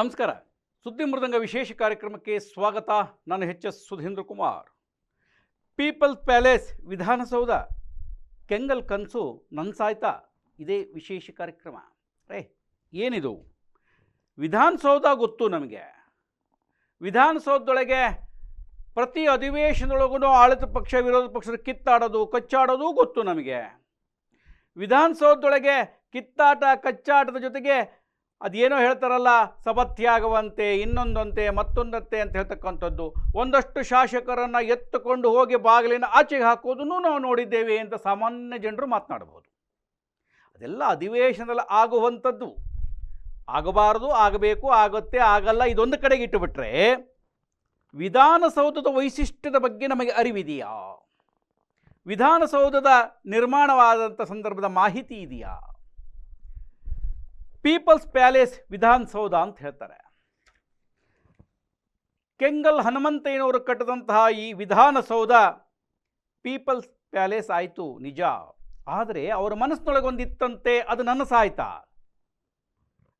ನಮಸ್ಕಾರ. ಸುದ್ದಿ ಮೃದಂಗ ವಿಶೇಷ ಕಾರ್ಯಕ್ರಮಕ್ಕೆ ಸ್ವಾಗತ. ನಾನು H S Sudhindra Kumar. People's palace Vidhana Soudha. Kengal ಕನಸು ನನ್ಸಾಯ್ತಾ. ಇದೇ ವಿಶೇಷ ಕಾರ್ಯಕ್ರಮ. ರೇ, ಏನಿದು? ವಿಧಾನಸೌಧ ಗೊತ್ತು ನಮಗೆ. ವಿಧಾನಸೌಧದೊಳಗೆ ಪ್ರತಿ ಅಧಿವೇಶನದೊಳಗೂ ಆಳಿತ ಪಕ್ಷ, ವಿರೋಧ ಪಕ್ಷದ ಕಿತ್ತಾಡೋದು, ಕಚ್ಚಾಡೋದು ಗೊತ್ತು ನಮಗೆ. ವಿಧಾನಸೌಧದೊಳಗೆ ಕಿತ್ತಾಟ, ಕಚ್ಚಾಟದ ಜೊತೆಗೆ ಅದೇನೋ ಹೇಳ್ತಾರಲ್ಲ, ಸಬತ್ಯಾಗವಂತೆ, ಇನ್ನೊಂದಂತೆ, ಮತ್ತೊಂದಂತೆ ಅಂತ ಹೇಳ್ತಕ್ಕಂಥದ್ದು. ಒಂದಷ್ಟು ಶಾಸಕರನ್ನು ಎತ್ತುಕೊಂಡು ಹೋಗಿ ಬಾಗಿಲಿನ ಆಚೆಗೆ ಹಾಕೋದನ್ನು ನಾವು ನೋಡಿದ್ದೇವೆ ಅಂತ ಸಾಮಾನ್ಯ ಜನರು ಮಾತನಾಡಬಹುದು ಅದೆಲ್ಲ ಅಧಿವೇಶನದಲ್ಲಿ ಆಗುವಂಥದ್ದು. ಆಗಬಾರದು, ಆಗಬೇಕು, ಆಗುತ್ತೆ, ಆಗಲ್ಲ, ಇದೊಂದು ಕಡೆಗೆ ಇಟ್ಟುಬಿಟ್ರೆ ವಿಧಾನಸೌಧದ ವೈಶಿಷ್ಟ್ಯದ ಬಗ್ಗೆ ನಮಗೆ ಅರಿವಿದೆಯಾ? ವಿಧಾನಸೌಧದ ನಿರ್ಮಾಣವಾದಂಥ ಸಂದರ್ಭದ ಮಾಹಿತಿ ಇದೆಯಾ? ಪೀಪಲ್ಸ್ ಪ್ಯಾಲೇಸ್ ವಿಧಾನಸೌಧ ಅಂತ ಹೇಳ್ತಾರೆ. ಕೆಂಗಲ್ ಹನುಮಂತಯ್ಯನವರು ಕಟ್ಟಿದಂತಹ ಈ ವಿಧಾನಸೌಧ ಪೀಪಲ್ಸ್ ಪ್ಯಾಲೇಸ್ ಆಯಿತು ನಿಜ. ಆದರೆ ಅವರ ಮನಸ್ಸಿನೊಳಗೊಂದಿತ್ತಂತೆ ಅದು ನನಸಾಯ್ತಾ?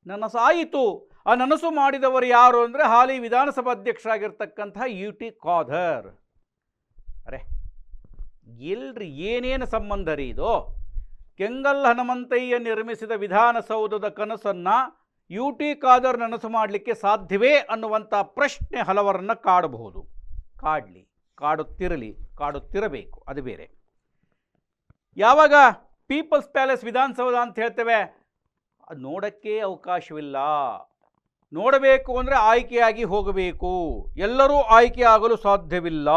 ನನಸಾಯಿತು. ಆ ನನಸು ಮಾಡಿದವರು ಯಾರು ಅಂದರೆ ಹಾಲಿ ವಿಧಾನಸಭಾ ಅಧ್ಯಕ್ಷರಾಗಿರ್ತಕ್ಕಂತಹ ಯು ಟಿ ಖಾದರ್. ಅರೆ, ಎಲ್ರಿ ಏನೇನು ಸಂಬಂಧ ರೀ ಇದು? ಕೆಂಗಲ್ ಹನುಮಂತಯ್ಯ ನಿರ್ಮಿಸಿದ ವಿಧಾನಸೌಧದ ಕನಸನ್ನು ಯು ಟಿ ಖಾದರ್ ನನಸು ಮಾಡಲಿಕ್ಕೆ ಸಾಧ್ಯವೇ ಅನ್ನುವಂಥ ಪ್ರಶ್ನೆ ಹಲವರನ್ನು ಕಾಡಬಹುದು. ಕಾಡಲಿ, ಕಾಡುತ್ತಿರಲಿ, ಕಾಡುತ್ತಿರಬೇಕು, ಅದು ಬೇರೆ. ಯಾವಾಗ ಪೀಪಲ್ಸ್ ಪ್ಯಾಲೇಸ್ ವಿಧಾನಸೌಧ ಅಂತ ಹೇಳ್ತೇವೆ? ನೋಡೋಕ್ಕೆ ಅವಕಾಶವಿಲ್ಲ. ನೋಡಬೇಕು ಅಂದರೆ ಆಯ್ಕೆಯಾಗಿ ಹೋಗಬೇಕು. ಎಲ್ಲರೂ ಆಯ್ಕೆ ಆಗಲು ಸಾಧ್ಯವಿಲ್ಲ.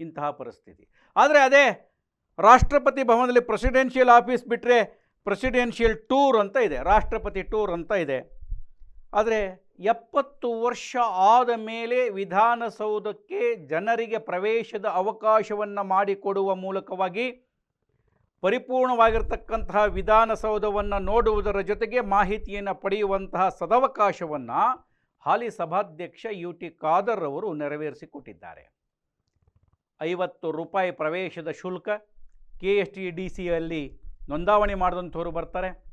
ಇಂತಹ ಪರಿಸ್ಥಿತಿ. ಆದರೆ ಅದೇ ರಾಷ್ಟ್ರಪತಿ ಭವನದಲ್ಲಿ ಪ್ರೆಸಿಡೆನ್ಷಿಯಲ್ ಆಫೀಸ್ ಬಿಟ್ಟರೆ ಪ್ರೆಸಿಡೆನ್ಷಿಯಲ್ ಟೂರ್ ಅಂತ ಇದೆ, ರಾಷ್ಟ್ರಪತಿ ಟೂರ್ ಅಂತ ಇದೆ. ಆದರೆ ಎಪ್ಪತ್ತು ವರ್ಷ ಆದ ಮೇಲೆ ವಿಧಾನಸೌಧಕ್ಕೆ ಜನರಿಗೆ ಪ್ರವೇಶದ ಅವಕಾಶವನ್ನು ಮಾಡಿಕೊಡುವ ಮೂಲಕವಾಗಿ ಪರಿಪೂರ್ಣವಾಗಿರ್ತಕ್ಕಂತಹ ವಿಧಾನಸೌಧವನ್ನು ನೋಡುವುದರ ಜೊತೆಗೆ ಮಾಹಿತಿಯನ್ನು ಪಡೆಯುವಂತಹ ಸದವಕಾಶವನ್ನು ಹಾಲಿ ಸಭಾಧ್ಯಕ್ಷ ಯು ಟಿ ಖಾದರ್ ಅವರು ನೆರವೇರಿಸಿಕೊಟ್ಟಿದ್ದಾರೆ. ಐವತ್ತು ರೂಪಾಯಿ ಪ್ರವೇಶದ ಶುಲ್ಕ ಕೆ ಎಸ್ ಟಿ ಡಿ ಸಿಯಲ್ಲಿ ನೋಂದಾವಣೆ ಮಾಡಿದಂಥವ್ರು ಬರ್ತಾರೆ.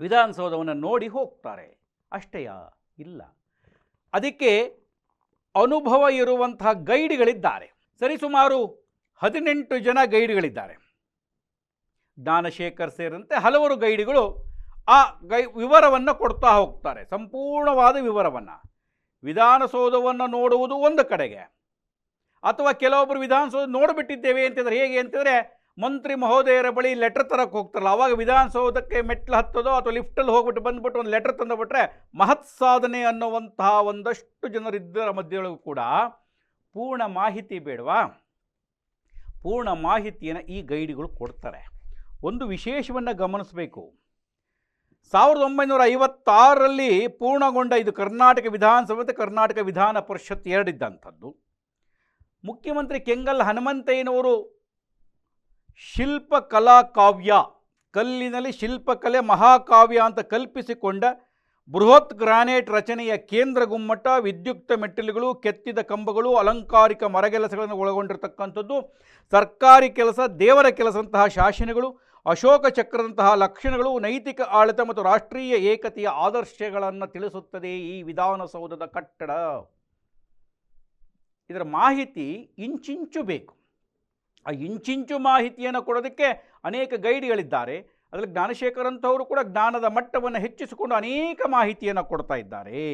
ವಿಧಾನಸೌಧವನ್ನು ನೋಡಿ ಹೋಗ್ತಾರೆ. ಅಷ್ಟೇ ಇಲ್ಲ. ಅದಕ್ಕೆ ಅನುಭವ ಇರುವಂತಹ ಗೈಡ್ಗಳಿದ್ದಾರೆ. ಸರಿಸುಮಾರು ಹದಿನೆಂಟು ಜನ ಗೈಡ್ಗಳಿದ್ದಾರೆ. ಜ್ಞಾನಶೇಖರ್ ಸೇರಿದಂತೆ ಹಲವರು ಗೈಡ್ಗಳು ಆ ಗೈ, ವಿವರವನ್ನು ಕೊಡ್ತಾ ಹೋಗ್ತಾರೆ. ಸಂಪೂರ್ಣವಾದ ವಿವರವನ್ನು. ವಿಧಾನಸೌಧವನ್ನು ನೋಡುವುದು ಒಂದು ಕಡೆಗೆ. ಅಥವಾ ಕೆಲವೊಬ್ಬರು ವಿಧಾನಸೌಧ ನೋಡಿಬಿಟ್ಟಿದ್ದೇವೆ ಅಂತಿದ್ರೆ ಹೇಗೆ ಅಂತಂದರೆ ಮಂತ್ರಿ ಮಹೋದಯರ ಬಳಿ ಲೆಟರ್ ತರಕ್ಕೆ ಹೋಗ್ತಾರಲ್ಲ, ಅವಾಗ ವಿಧಾನಸೌಧಕ್ಕೆ ಮೆಟ್ಲು ಹತ್ತೋದೋ ಅಥವಾ ಲಿಫ್ಟಲ್ಲಿ ಹೋಗ್ಬಿಟ್ಟು ಬಂದ್ಬಿಟ್ಟು ಒಂದು ಲೆಟರ್ ತಂದುಬಿಟ್ರೆ ಮಹತ್ ಸಾಧನೆ ಅನ್ನುವಂತಹ ಒಂದಷ್ಟು ಜನರಿದ್ದರ ಮಧ್ಯೆಯೊಳಗೂ ಕೂಡ ಪೂರ್ಣ ಮಾಹಿತಿ ಬೇಡವಾ? ಪೂರ್ಣ ಮಾಹಿತಿಯನ್ನು ಈ ಗೈಡ್ಗಳು ಕೊಡ್ತಾರೆ. ಒಂದು ವಿಶೇಷವನ್ನು ಗಮನಿಸಬೇಕು. ಸಾವಿರದ ಒಂಬೈನೂರ ಐವತ್ತಾರರಲ್ಲಿ ಪೂರ್ಣಗೊಂಡ ಇದು ಕರ್ನಾಟಕ ವಿಧಾನಸಭೆ ಮತ್ತು ಕರ್ನಾಟಕ ವಿಧಾನ ಪರಿಷತ್ ಎರಡಿದ್ದಂಥದ್ದು. ಮುಖ್ಯಮಂತ್ರಿ ಕೆಂಗಲ್ ಹನುಮಂತಯ್ಯನವರು ಶಿಲ್ಪಕಲಾ ಕಾವ್ಯ. ಕಲ್ಲಿನಲ್ಲಿ ಶಿಲ್ಪಕಲೆ ಮಹಾಕಾವ್ಯ ಅಂತ ಕಲ್ಪಿಸಿಕೊಂಡ ಬೃಹತ್ ಗ್ರಾನೈಟ್ ರಚನೆಯ ಕೇಂದ್ರ ಗುಮ್ಮಟ, ವಿದ್ಯುಕ್ತ ಮೆಟ್ಟಿಲುಗಳು, ಕೆತ್ತಿದ ಕಂಬಗಳು, ಅಲಂಕಾರಿಕ ಮರಗೆಲಸಗಳನ್ನು ಒಳಗೊಂಡಿರತಕ್ಕಂಥದ್ದು, ಸರ್ಕಾರಿ ಕೆಲಸ, ದೇವರ ಕೆಲಸದಂತಹ ಶಾಸನಗಳು, ಅಶೋಕ ಚಕ್ರದಂತಹ ಲಕ್ಷಣಗಳು, ನೈತಿಕ ಆಡಳಿತ ಮತ್ತು ರಾಷ್ಟ್ರೀಯ ಏಕತೆಯ ಆದರ್ಶಗಳನ್ನು ತಿಳಿಸುತ್ತದೆ ಈ ವಿಧಾನಸೌಧದ ಕಟ್ಟಡ. ಇದರ ಮಾಹಿತಿ ಇಂಚಿಂಚು ಬೇಕು. ಆ ಇಂಚಿಂಚು ಮಾಹಿತಿಯನ್ನು ಕೊಡೋದಕ್ಕೆ ಅನೇಕ ಗೈಡ್ಗಳಿದ್ದಾರೆ. ಅದರಲ್ಲಿ ಜ್ಞಾನಶೇಖರ್ ಅಂತವರು ಕೂಡ ಜ್ಞಾನದ ಮಟ್ಟವನ್ನು ಹೆಚ್ಚಿಸಿಕೊಂಡು ಅನೇಕ ಮಾಹಿತಿಯನ್ನು ಕೊಡ್ತಾ ಇದ್ದಾರೆ.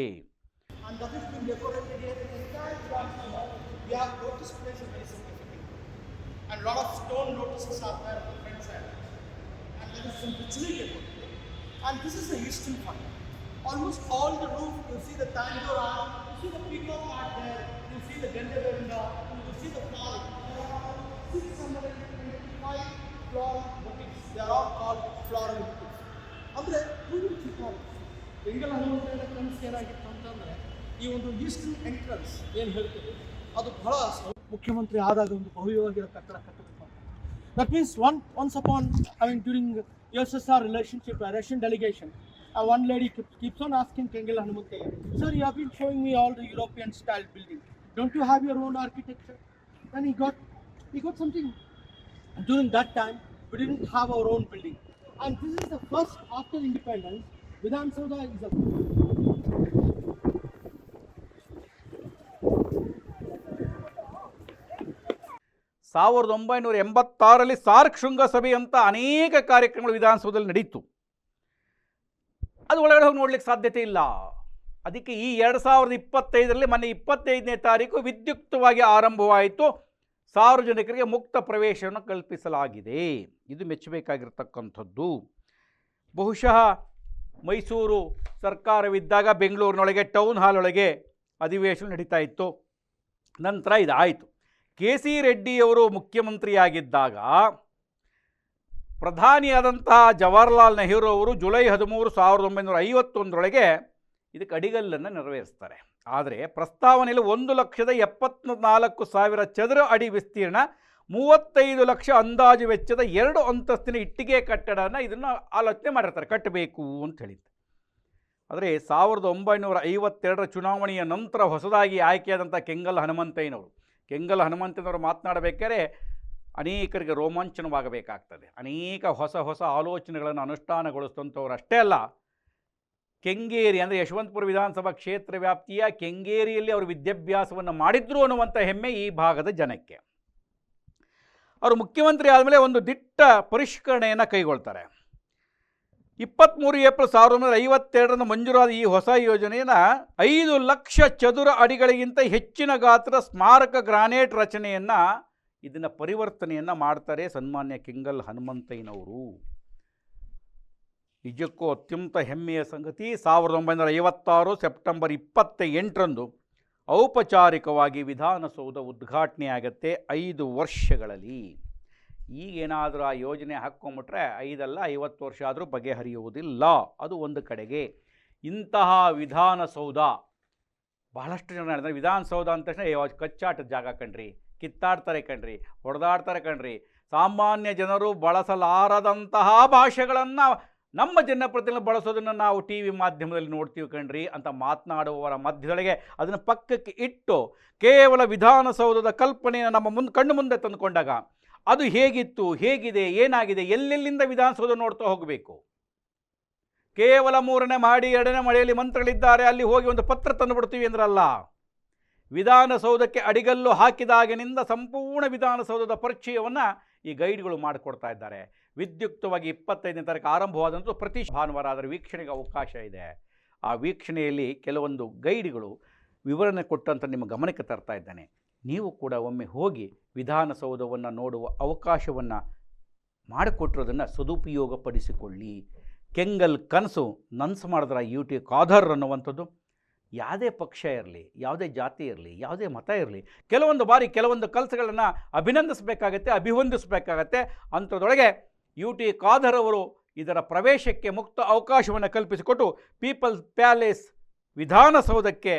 And that is being decorated here in the entire ground floor. We have notice place is very significant. And lot of stone notices are there on the front side. And there is some richly decorated. And this is the eastern front. Almost all the roof, you see the tandoor art, you see the peacock art there, you see the Gandhavenda, you see the flower. There are 625 floral motifs. They are all called floral motifs. ಅಂದರೆ ಹೂವಿನ ಚಿತ್ರ ಬೆಂಗಲ ಹನುಮಂತನ ಕನಸು ಏನಾಗಿತ್ತು ಅಂತಂದ್ರೆ ಈ ಒಂದು eastern entrance ಏನು ಹೇಳ್ತೀವಿ ಅದು ಬಹಳ ಸ- ಮುಖ್ಯಮಂತ್ರಿ ಆದಾಗ ಒಂದು ಭವ್ಯವಾಗಿರೋ ಕಟ್ಟಡ ಕಟ್ಟಬೇಕು ಅಂತ that means one once upon I mean during S S R relationship Russian delegation one lady keeps on asking Kengal Hanumanthaiah sir you have been showing me all the European style building don't you have your own architecture then ಈ got ಈ got something. during that time, we didn't have our own building. And this is the first after independence. Vidhan Sauda is a ಸಾವಿರದ ಒಂಬೈನೂರ ಎಂಬತ್ತಾರರಲ್ಲಿ SAARC ಶೃಂಗಸಭೆ ಅಂತ ಅನೇಕ ಕಾರ್ಯಕ್ರಮಗಳು ವಿಧಾನಸೌಧದಲ್ಲಿ ನಡೀತು ಅದು ಒಳಗಡೆ ಹೋಗಿ ನೋಡ್ಲಿಕ್ಕೆ ಸಾಧ್ಯತೆ ಇಲ್ಲ ಅದಕ್ಕೆ ಈ ಎರಡು ಸಾವಿರದ ಇಪ್ಪತ್ತೈದರಲ್ಲಿ ಮೊನ್ನೆ ಇಪ್ಪತ್ತೈದನೇ ತಾರೀಕು ವಿದ್ಯುಕ್ತವಾಗಿ ಆರಂಭವಾಯಿತು ಸಾರ್ವಜನಿಕರಿಗೆ ಮುಕ್ತ ಪ್ರವೇಶವನ್ನು ಕಲ್ಪಿಸಲಾಗಿದೆ. ಇದು ಮೆಚ್ಚಬೇಕಾಗಿರ್ತಕ್ಕಂಥದ್ದು. ಬಹುಶಃ ಮೈಸೂರು ಸರ್ಕಾರವಿದ್ದಾಗ ಬೆಂಗಳೂರಿನೊಳಗೆ, ಟೌನ್ ಹಾಲ್ ಒಳಗೆ ಅಧಿವೇಶನ ನಡೀತಾ ಇತ್ತು. ನಂತರ ಇದಾಯಿತು. ಕೆ ಸಿ ರೆಡ್ಡಿಯವರು ಮುಖ್ಯಮಂತ್ರಿಯಾಗಿದ್ದಾಗ ಪ್ರಧಾನಿಯಾದಂತಹ ಜವಾಹರ್ಲಾಲ್ ನೆಹರು ಅವರು ಜುಲೈ ಹದಿಮೂರು, ಸಾವಿರದ ಒಂಬೈನೂರ ಐವತ್ತೊಂದರೊಳಗೆ ಇದಕ್ಕೆ ಅಡಿಗಲ್ಲನ್ನು ನೆರವೇರಿಸ್ತಾರೆ. ಆದರೆ ಪ್ರಸ್ತಾವನೆಯಲ್ಲಿ ಒಂದು ಲಕ್ಷದ ಎಪ್ಪತ್ನಾಲ್ಕು ಸಾವಿರ ಚದರ ಅಡಿ ವಿಸ್ತೀರ್ಣ, ಮೂವತ್ತೈದು ಲಕ್ಷ ಅಂದಾಜು ವೆಚ್ಚದ ಎರಡು ಅಂತಸ್ತಿನ ಇಟ್ಟಿಗೆ ಕಟ್ಟಡನ ಇದನ್ನು ಆಲೋಚನೆ ಮಾಡಿರ್ತಾರೆ. ಕಟ್ಟಬೇಕು ಅಂತ ಹೇಳಿದ್ದು. ಆದರೆ ಸಾವಿರದ ಒಂಬೈನೂರ ಐವತ್ತೆರಡರ ಚುನಾವಣೆಯ ನಂತರ ಹೊಸದಾಗಿ ಆಯ್ಕೆಯಾದಂಥ ಕೆಂಗಲ್ ಹನುಮಂತಯ್ಯನವರು ಕೆಂಗಲ್ ಹನುಮಂತಯ್ಯನವರು ಮಾತನಾಡಬೇಕಾದ್ರೆ ಅನೇಕರಿಗೆ ರೋಮಾಂಚನವಾಗಬೇಕಾಗ್ತದೆ. ಅನೇಕ ಹೊಸ ಹೊಸ ಆಲೋಚನೆಗಳನ್ನು ಅನುಷ್ಠಾನಗೊಳಿಸಿದಂಥವ್ರು ಅಷ್ಟೇ ಅಲ್ಲ ಕೆಂಗೇರಿ ಅಂದರೆ ಯಶವಂತಪುರ ವಿಧಾನಸಭಾ ಕ್ಷೇತ್ರ ವ್ಯಾಪ್ತಿಯ ಕೆಂಗೇರಿಯಲ್ಲಿ ಅವರು ವಿದ್ಯಾಭ್ಯಾಸವನ್ನು ಮಾಡಿದ್ರು ಅನ್ನುವಂಥ ಹೆಮ್ಮೆ ಈ ಭಾಗದ ಜನಕ್ಕೆ. ಅವರು ಮುಖ್ಯಮಂತ್ರಿ ಆದಮೇಲೆ ಒಂದು ದಿಟ್ಟ ಪರಿಷ್ಕರಣೆಯನ್ನು ಕೈಗೊಳ್ತಾರೆ. ಇಪ್ಪತ್ತ್ಮೂರು ಏಪ್ರಿಲ್ ಸಾವಿರದ ಒಂಬೈನೂರ ಐವತ್ತೆರಡರಂದು ಮಂಜೂರಾದ ಈ ಹೊಸ ಯೋಜನೆಯನ್ನು ಐದು ಲಕ್ಷ ಚದುರ ಅಡಿಗಳಿಗಿಂತ ಹೆಚ್ಚಿನ ಗಾತ್ರ ಸ್ಮಾರಕ ಗ್ರಾನೇಟ್ ರಚನೆಯನ್ನು ಇದನ್ನು ಪರಿವರ್ತನೆಯನ್ನು ಮಾಡ್ತಾರೆ ಸನ್ಮಾನ್ಯ ಕೆಂಗಲ್ ಹನುಮಂತಯ್ಯನವರು. ನಿಜಕ್ಕೂ ಅತ್ಯಂತ ಹೆಮ್ಮೆಯ ಸಂಗತಿ ಸಾವಿರದ ಒಂಬೈನೂರ ಐವತ್ತಾರು ಸೆಪ್ಟೆಂಬರ್ ಇಪ್ಪತ್ತ ಎಂಟರಂದು ಔಪಚಾರಿಕವಾಗಿ ವಿಧಾನಸೌಧ ಉದ್ಘಾಟನೆ ಆಗತ್ತೆ ಐದು ವರ್ಷಗಳಲ್ಲಿ. ಈಗೇನಾದರೂ ಆ ಯೋಜನೆ ಹಾಕ್ಕೊಂಬಿಟ್ರೆ ಐದಲ್ಲ, ಐವತ್ತು ವರ್ಷ ಆದರೂ ಬಗೆಹರಿಯುವುದಿಲ್ಲ. ಅದು ಒಂದು ಕಡೆಗೆ. ಇಂತಹ ವಿಧಾನಸೌಧ, ಬಹಳಷ್ಟು ಜನ ಹೇಳಿದ್ರೆ ವಿಧಾನಸೌಧ ಅಂದ ತಕ್ಷಣ ಕಚ್ಚಾಟ ಜಾಗ ಕಣ್ರಿ, ಕಿತ್ತಾಡ್ತಾರೆ ಕಣ್ರಿ, ಹೊಡೆದಾಡ್ತಾರೆ ಕಣ್ರಿ. ಸಾಮಾನ್ಯ ಜನರು ಬಳಸಲಾರದಂತಹ ಭಾಷೆಗಳನ್ನು ನಮ್ಮ ಜನಪ್ರತಿನಿಧಿ ಬಳಸೋದನ್ನು ನಾವು ಟಿ ವಿ ಮಾಧ್ಯಮದಲ್ಲಿ ನೋಡ್ತೀವಿ ಕಣ್ರಿ ಅಂತ ಮಾತನಾಡುವವರ ಮಧ್ಯದೊಳಗೆ ಅದನ್ನು ಪಕ್ಕಕ್ಕೆ ಇಟ್ಟು ಕೇವಲ ವಿಧಾನಸೌಧದ ಕಲ್ಪನೆಯನ್ನು ನಮ್ಮ ಮುಂದೆ ಕಣ್ಣು ಮುಂದೆ ತಂದುಕೊಂಡಾಗ ಅದು ಹೇಗಿತ್ತು, ಹೇಗಿದೆ, ಏನಾಗಿದೆ, ಎಲ್ಲೆಲ್ಲಿಂದ ವಿಧಾನಸೌಧ ನೋಡ್ತಾ ಹೋಗಬೇಕು? ಕೇವಲ ಮೂರನೇ ಮಾಡಿ, ಎರಡನೇ ಮಳೆಯಲ್ಲಿ ಮಂತ್ರಿಗಳಿದ್ದಾರೆ, ಅಲ್ಲಿ ಹೋಗಿ ಒಂದು ಪತ್ರ ತಂದುಬಿಡ್ತೀವಿ ಅಂದ್ರಲ್ಲ. ವಿಧಾನಸೌಧಕ್ಕೆ ಅಡಿಗಲ್ಲು ಹಾಕಿದಾಗಿನಿಂದ ಸಂಪೂರ್ಣ ವಿಧಾನಸೌಧದ ಪರಿಚಯವನ್ನು ಈ ಗೈಡ್ಗಳು ಮಾಡಿಕೊಡ್ತಾ ಇದ್ದಾರೆ. ವಿದ್ಯುಕ್ತವಾಗಿ ಇಪ್ಪತ್ತೈದನೇ ತಾರೀಕು ಆರಂಭವಾದಂಥ ಪ್ರತಿ ಭಾನುವಾರ ಅದರ ವೀಕ್ಷಣೆಗೆ ಅವಕಾಶ ಇದೆ. ಆ ವೀಕ್ಷಣೆಯಲ್ಲಿ ಕೆಲವೊಂದು ಗೈಡ್ಗಳು ವಿವರಣೆ ಕೊಟ್ಟಂತ ನಿಮ್ಮ ಗಮನಕ್ಕೆ ತರ್ತಾ ಇದ್ದಾನೆ. ನೀವು ಕೂಡ ಒಮ್ಮೆ ಹೋಗಿ ವಿಧಾನಸೌಧವನ್ನು ನೋಡುವ ಅವಕಾಶವನ್ನು ಮಾಡಿಕೊಟ್ಟಿರೋದನ್ನು ಸದುಪಯೋಗಪಡಿಸಿಕೊಳ್ಳಿ. ಕೆಂಗಲ್ ಕನಸು ನನ್ಸ್ ಮಾಡಿದ್ರ ಟಿ ಕಾಧರ್ ಅನ್ನುವಂಥದ್ದು. ಯಾವುದೇ ಪಕ್ಷ ಇರಲಿ, ಯಾವುದೇ ಜಾತಿ ಇರಲಿ, ಯಾವುದೇ ಮತ ಇರಲಿ, ಕೆಲವೊಂದು ಬಾರಿ ಕೆಲವೊಂದು ಕೆಲಸಗಳನ್ನು ಅಭಿನಂದಿಸಬೇಕಾಗತ್ತೆ, ಅಭಿವಂದಿಸಬೇಕಾಗತ್ತೆ. ಅಂಥದ್ರೊಳಗೆ ಯು ಟಿ ಖಾದರ್ ಅವರು ಇದರ ಪ್ರವೇಶಕ್ಕೆ ಮುಕ್ತ ಅವಕಾಶವನ್ನು ಕಲ್ಪಿಸಿಕೊಟ್ಟು ಪೀಪಲ್ಸ್ ಪ್ಯಾಲೇಸ್ ವಿಧಾನಸೌಧಕ್ಕೆ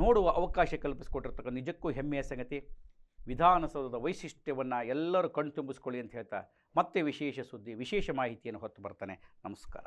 ನೋಡುವ ಅವಕಾಶ ಕಲ್ಪಿಸಿಕೊಟ್ಟಿರ್ತಕ್ಕ ನಿಜಕ್ಕೂ ಹೆಮ್ಮೆಯ ಸಂಗತಿ. ವಿಧಾನಸೌಧದ ವೈಶಿಷ್ಟ್ಯವನ್ನು ಎಲ್ಲರೂ ಕಣ್ತುಂಬಿಸ್ಕೊಳ್ಳಿ ಅಂತ ಹೇಳ್ತಾ ಮತ್ತೆ ವಿಶೇಷ ಸುದ್ದಿ, ವಿಶೇಷ ಮಾಹಿತಿಯನ್ನು ಹೊತ್ತು ಬರ್ತಾನೆ. ನಮಸ್ಕಾರ.